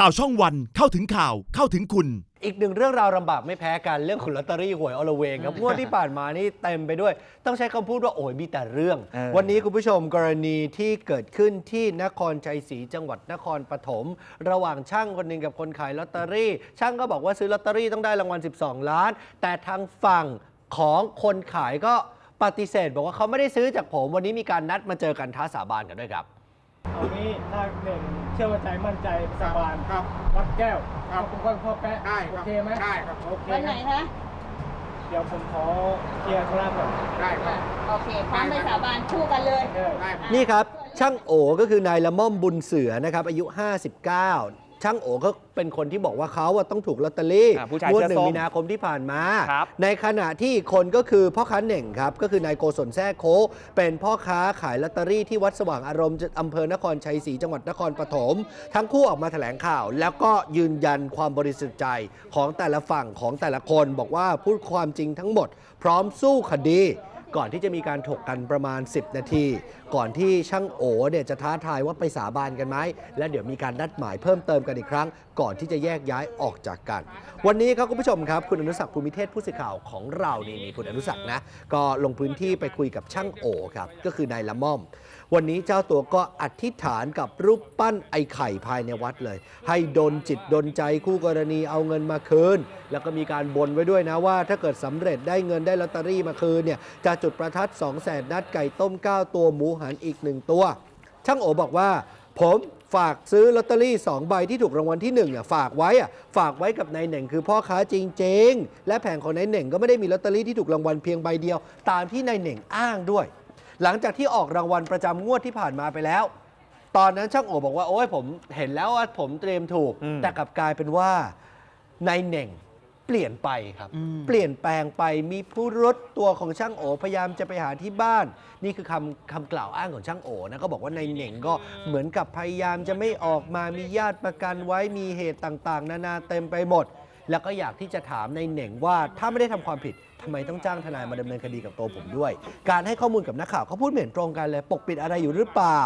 ข่าวช่องวันเข้าถึงข่าวเข้าถึงคุณ อีกหนึ่งเรื่องราวลำบากไม่แพ้กันเรื่องขุนลอตเตอรี่หวยอลเวงครับงวดที่ผ่านมานี่เต็มไปด้วย ต้องใช้คำพูดว่าโอ้ยมีแต่เรื่อง เออ วันนี้คุณผู้ชมกรณีที่เกิดขึ้นที่นครชัยศรีจังหวัดนครปฐมระหว่างช่างคนหนึ่งกับคนขายลอตเตอรี่ ช่างก็บอกว่าซื้อลอตเตอรี่ต้องได้รางวัล 12 ล้าน แต่ทางฝั่งของคนขายก็ปฏิเสธ บอกว่าเขาไม่ได้ซื้อจากผม วันนี้มีการนัดมาเจอกันท้าสาบานกันด้วยครับ เอางี้ถ้าหนึ่งเชื่อว่าใจมั่นใจสาบานครับ วัดแก้วครับคุณพ่อพ่อแปะได้คโอรับเคไหมได้ครับโอเควันไหนคะเดี๋ยวผมขอเคลียร์ธุระก่อนได้ครัอะบโอเคพร้อมไปสาบานคู่กันเลยเออได้ครับนี่ครับช่างโอก็คือนายละม่อมบุญเสือนะครับอายุ 59 ช่างโอก็เป็นคนที่บอกว่าเขาอะต้องถูกลอตเตอรี่อ่าผู้ชายงวดเสื้อหนึ่งส้มมีนาคมที่ผ่านมา ครับ ในขณะที่อีกคนก็คือพ่อค้าเหน่งครับ ก็คือนายโกศลแท้โคกเป็นพ่อค้าขายลอตเตอรี่ที่วัดสว่างอารมณ์อำเภอนครชัยศรีจังหวัดนครปฐมทั้งคู่ออกมาแถลงข่าว แล้วก็ยืนยันความบริสุทธิ์ใจของแต่ละฝั่งของแต่ละคนบอกว่าพูดความจริงทั้งหมด พร้อมสู้คดี ก่อนที่จะมีการถกกันประมาณ 10 นาที ก่อนที่ช่างโอเนี่ยจะท้าทายว่าไปสาบานกันไหมและเดี๋ยวมีการนัดหมายเพิ่มเติมกันอีกครั้ง ก่อนที่จะแยกย้ายออกจากกัน วันนี้ครับคุณผู้ชมครับ คุณอนุสักภูมิเทศผู้สื่อข่าวของเรานี่นี่คุณอนุสักนะ ก็ลงพื้นที่ไปคุยกับช่างโอครับก็คือนายละม่อม วันนี้เจ้าตัวก็อธิษฐานกับรูปปั้นไอ้ไข่ภายในวัดเลย ให้ดนจิตดนใจคู่กรณีเอาเงินมาคืน แล้วก็มีการบนไว้ด้วยนะว่า ถ้าเกิดสำเร็จได้เงินได้ลอตเตอรี่มาคืนเนี่ยจะจดประทัด2 0 0แสนนัดไก่ต้ม 9 ตัวหมูหันอีก 1 ตัว ช่างโอบอกว่า ผมฝากซื้อลอตเตอรี่ 2 ใบที่ถูกรางวัลที่1เนี่ยฝากไว้อะฝากไว้กับนายเหน่งคือพ่อค้าจริงๆ และแผงของนายเหน่งก็ไม่ได้มีลอตเตอรี่ที่ถูกรางวัลเพียงใบเดียว ตามที่นายเหน่งอ้างด้วย หลังจากที่ออกรางวัลประจำงวดที่ผ่านมาไปแล้ว ตอนนั้นช่างโอบอกว่าโอ้ยผมเห็นแล้วว่าผมเตรียมถูกอืมแต่กลับกลายเป็นว่านายเหน่ง เปลี่ยนไปครับอืมเปลี่ยนแปลงไปมีผู้รถตัวของช่างโอพยายามจะไปหาที่บ้าน นี่คือคำคำกล่าวอ้างของช่างโอนะก็บอกว่านายเหน่งก็เหมือนกับพยายามจะไม่ออกมามีญาติประกันไว้มีเหตุต่างๆ นานาเต็มไปหมด แล้วก็อยากที่จะถามนายเหน่งว่าถ้าไม่ได้ทำความผิดทำไมต้องจ้างทนายมาดำเนินคดีกับตัวผมด้วย การให้ข้อมูลกับนักข่าวเขาพูดไม่เห็นตรงกันเลย ปกปิดอะไรอยู่หรือเปล่า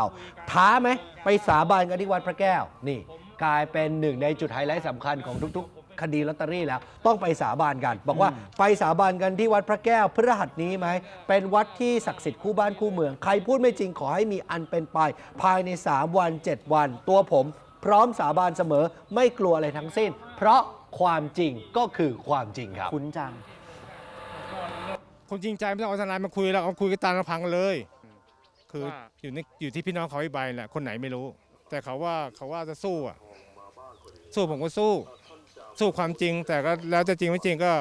ท้าไหมไปสาบานกันที่วัดพระแก้วนี่ กลายเป็นหนึ่งในจุดไฮไลท์สำคัญของทุกๆ คดีลอตเตอรี่แล้ว ต้องไปสาบานกัน บอกว่าไปสาบานกันที่วัดพระแก้วพฤหัสนี้ไหมเป็นวัดที่ศักดิ์สิทธิ์คู่บ้านคู่เมือง ใครพูดไม่จริงขอให้มีอันเป็นไป ภายใน 3 วัน 7 วัน ตัวผมพร้อมสาบานเสมอไม่กลัวอะไรทั้งสิ้น เพราะความจริงก็คือความจริงครับ คุ้นจัง คนจริงใจไม่ต้องเอาทนายมาคุยแล้วเอาคุยกันตามลำพังเลย คือว่า อยู่ในอยู่ที่พี่น้องเขาอีกใบแหละคนไหนไม่รู้ แต่เขาว่าเขาว่าจะสู้อะสู้ผมก็สู้ สู้ความจริง แต่ก็แล้วจะจริงไม่จริงก็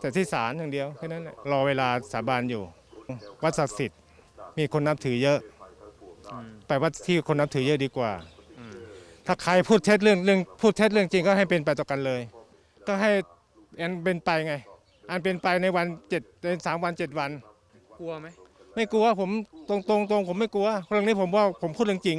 แต่ที่ศาลอย่างเดียวแค่นั้นแหละรอเวลาสาบานอยู่ วัดศักดิ์สิทธิ์มีคนนับถือเยอะ ไปวัดที่คนนับถือเยอะดีกว่า ถ้าใครพูดเท็จเรื่องเรื่องพูดเท็จเรื่องจริงก็ให้เป็นไปต่อกันเลย ก็ให้อันเป็นไปไง อันเป็นไปในวันเจ็ดในสามวันเจ็ดวัน กลัวไหมไม่กลัวผมตรงตรงตรงผมไม่กลัวเรื่องนี้ผมว่าผมพูดเรื่องจริง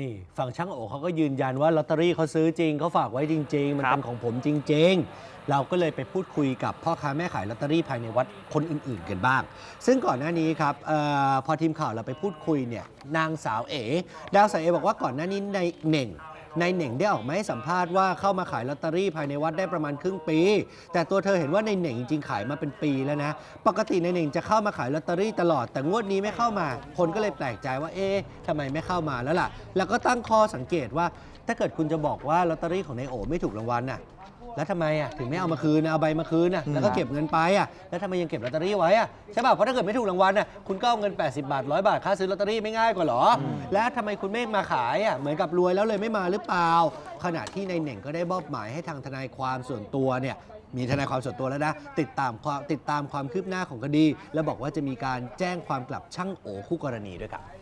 นี่ฝั่งช่างโอเขาก็ยืนยันว่าลอตเตอรี่เขาซื้อจริงเขาฝากไว้จริง ๆ มันครับเป็นของผมจริง ๆ เราก็เลยไปพูดคุยกับพ่อค้าแม่ขายลอตเตอรี่ภายในวัดคนอื่น ๆ กันบ้าง ซึ่งก่อนหน้านี้ครับเออพอทีมข่าวเราไปพูดคุยเนี่ยนางสาวเอ๋ดาวสาวเอบอกว่าก่อนหน้านี้ในเหน่ง ในเหน่งได้ออกมาให้สัมภาษณ์ว่าเข้ามาขายลอตเตอรี่ภายในวัดได้ประมาณครึ่งปี แต่ตัวเธอเห็นว่าในเหน่งจริงๆขายมาเป็นปีแล้วนะ ปกติในเหน่งจะเข้ามาขายลอตเตอรี่ตลอด แต่งวดนี้ไม่เข้ามา คนก็เลยแปลกใจว่าเอ๊ะทำไมไม่เข้ามาแล้วล่ะ แล้วก็ตั้งข้อสังเกตว่า ถ้าเกิดคุณจะบอกว่าลอตเตอรี่ของนายโอไม่ถูกรางวัลน่ะ แล้วทำไมอะถึงไม่เอามาคืนนะเอาใบมาคืนน่ะแล้วก็เก็บเงินไปอะแล้วทำไมยังเก็บลอตเตอรี่ไว้อะใช่ป่ะเพราะถ้าเกิดไม่ถูกรางวัลน่ะคุณก็เอาเงิน 80 บาทร้อยบาทค่าซื้อลอตเตอรี่ไม่ง่ายกว่าเหรออแล้วทำไมคุณไม่มาขายอะเหมือนกับรวยแล้วเลยไม่มาหรือเปล่า ขณะที่ในายเหน่งก็ได้มอบหมายให้ทางทนายความส่วนตัวเนี่ยมีทนายความส่วนตัวแล้วนะ ติดตามความติดตามความคืบหน้าของคดี แล้วบอกว่าจะมีการแจ้งความกลับช่างโอคู่กรณีด้วยครับ